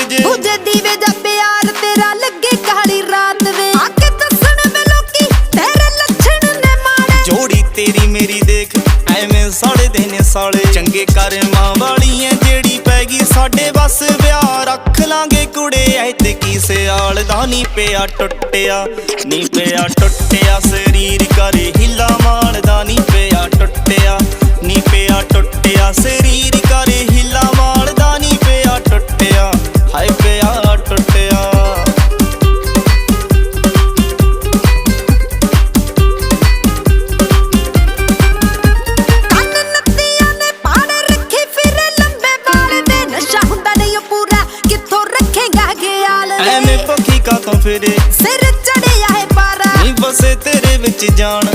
ਕਾਤੋਂ ਦਾਤ ਜੇ। ਦੂਜੇ ਦੀਵੇ ਦਾ ਪਿਆਰ ਤੇਰਾ ਲੱਗੇ ਕਾਲੀ ਰਾਤ ਵੇ। ਆ ਕੇ ਦੱਸਣ ਵੇ ਲੋਕੀ ਤੇਰੇ ਲੱਛਣ ਨੇ ਮਾੜੇ ਜੋੜੀ ਤੇਰੀ ਮੇਰੀ ਦੇਖ ਐਵੇਂ ਸਾੜੇ ਦੇ ਨੇ ਸਾਲੇ। ਚੰਗੇ ਕਰਮਾਂ ਵਾਲੀ ਐ ਜਿਹੜੀ ਪੈ ਗਈ ਸਾਡੇ ਬਸ ਵਿਆਹ। ਰੱਖ ਲਾਂਗੇ ਕੁੜੇ ਐ ਤੇ ਕੀ ਸਿਆਲ ਦਾ ਨੀ ਪਿਆ ਟੁੱਟਿਆ। ਨੀ ਪਿਆ ਟੁੱਟਿਆ ਸਰੀਰ ਕਰੇ ਐਵੇਂ ਪੱਖੀ ਕਾਤੋਂ ਫਿਰੇ? ਸਿਰ ਚੜਿਆ ਹੈ ਪਾਰਾ। ਨੀ ਬਸੇ ਤੇਰੇ ਵਿੱਚ ਜਾਨ